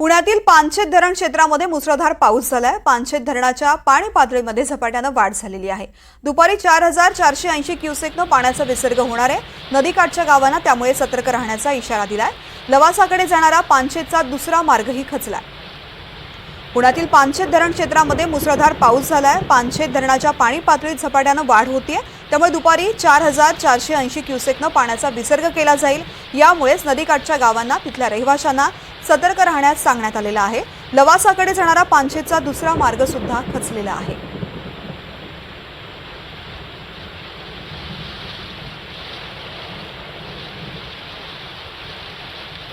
पुण्यातील पानशेत धरण क्षेत्रामध्ये मुसळधार पाऊस झालाय. पानशेत धरणाच्या पाणी पातळीमध्ये झपाट्यानं वाढ झालेली आहे. दुपारी चार हजार चारशे ऐंशी क्युसेकनं पाण्याचा विसर्ग होणार आहे. नदीकाठच्या गावांना त्यामुळे सतर्क राहण्याचा इशारा दिलाय. लवासाकडे जाणारा पानशेतचा दुसरा मार्गही खचलाय. पुण्यातील पानशेत धरण क्षेत्रामध्ये मुसळधार पाऊस झालाय. पानशेत धरणाच्या पाणी पातळीत झपाट्यानं वाढ होतीये. त्यामुळे दुपारी चार हजार चारशे ऐंशी क्युसेकनं पाण्याचा विसर्ग केला जाईल. यामुळेच नदीकाठच्या गावांना तिथल्या रहिवाशांना सतर्क राहण्यास सांगण्यात आलेलं आहे. लवासाकडे जाणारा पानशेतचा दुसरा मार्ग सुद्धा खचलेला आहे.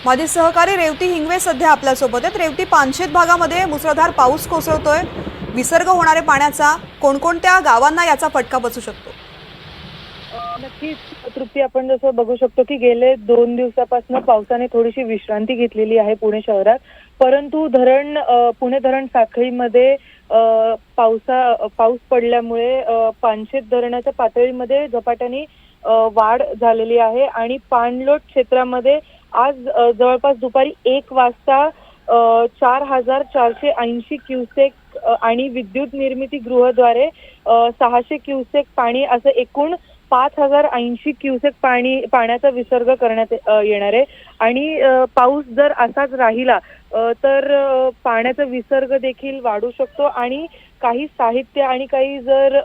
माझे सहकारी रेवती हिंगवे सध्या आपल्यासोबत आहेत. रेवती पानशेत भागामध्ये मुसळधार पाऊस कोसळतोय. विसर्ग होणारे पाण्याचा कोणकोणत्या गावांना याचा फटका बसू शकतो? नक्कीच. तृप्ती आपण जसं बघू शकतो की गेले दोन दिवसापासून पावसाने थोडीशी विश्रांती घेतलेली आहे पुणे शहरात. परंतु धरण पुणे धरण साखळीमध्ये पावसा पाऊस पडल्यामुळे पानशेत धरणाच्या पातळीमध्ये झपाट्याने वाढ झालेली आहे आणि पाणलोट क्षेत्रामध्ये आज जवळपास दुपारी एक वाजता चार हजार चारशे ऐंशी क्युसेक आणि विद्युत निर्मिती गृहद्वारे सहाशे क्युसेक पाणी असं एकूण पाच हजार ऐंशी क्युसेक पाणी पाण्याचा विसर्ग करण्यात येणार आहे. आणि पाऊस जर असाच राहिला तर पाण्याचा विसर्ग देखील वाढू शकतो. आणि काही साहित्य आणि काही जर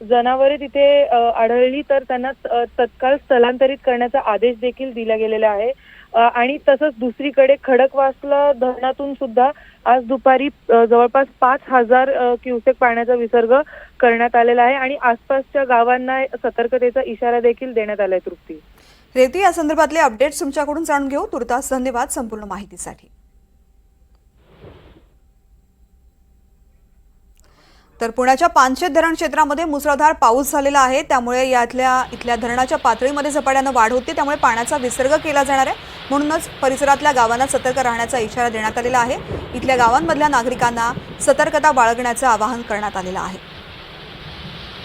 जनावरे तिथे आढळली तर त्यांना तत्काळ स्थलांतरित करण्याचा आदेश देखील दिला गेलेला आहे. आणि तसंच दुसरीकडे खडकवासला धरणातून सुद्धा आज दुपारी जवळपास पाच हजार क्युसेक पाण्याचा विसर्ग करण्यात आलेला आहे आणि आसपासच्या गावांना सतर्कतेचा इशारा देखील देण्यात आलाय तृप्ती. रेती या संदर्भातले अपडेट्स तुमच्याकडून जाणून घेऊ. तुर्तास धन्यवाद संपूर्ण माहितीसाठी. तर पुण्याच्या पानशेत धरण क्षेत्रामध्ये मुसळधार पाऊस झालेला आहे. त्यामुळे यातल्या इथल्या धरणाच्या पातळीमध्ये झपाट्यानं वाढ होते. त्यामुळे पाण्याचा विसर्ग केला जाणार आहे. म्हणूनच परिसरातल्या गावांना सतर्क राहण्याचा इशारा देण्यात आलेला आहे. इथल्या गावांमधल्या नागरिकांना सतर्कता बाळगण्याचं आवाहन करण्यात आलेलं आहे.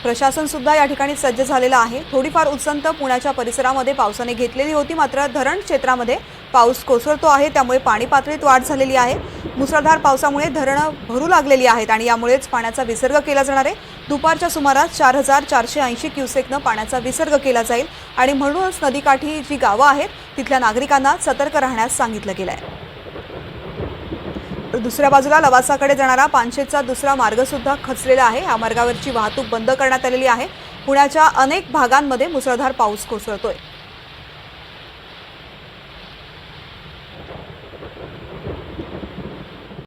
प्रशासन सुद्धा या ठिकाणी सज्ज झालेलं आहे. थोडीफार उसंत पुण्याच्या परिसरामध्ये पावसाने घेतलेली होती. मात्र धरण क्षेत्रामध्ये पाऊस कोसळतो आहे. त्यामुळे पाणी पातळीत वाढ झालेली आहे. मुसळधार पावसामुळे धरणं भरू लागलेली आहेत आणि यामुळेच पाण्याचा विसर्ग केला जाणार आहे. दुपारच्या सुमारास चार हजार चारशे ऐंशी क्युसेकनं पाण्याचा विसर्ग केला जाईल आणि म्हणूनच नदीकाठी जी गावं आहेत तिथल्या नागरिकांना सतर्क राहण्यास सांगितलं गेलं आहे दुसऱ्या बाजूला लवासाकडे जाणारा पानशेतचा दुसरा मार्गसुद्धा खचलेला आहे. या मार्गावरची वाहतूक बंद करण्यात आलेली आहे. पुण्याच्या अनेक भागांमध्ये मुसळधार पाऊस कोसळतोय.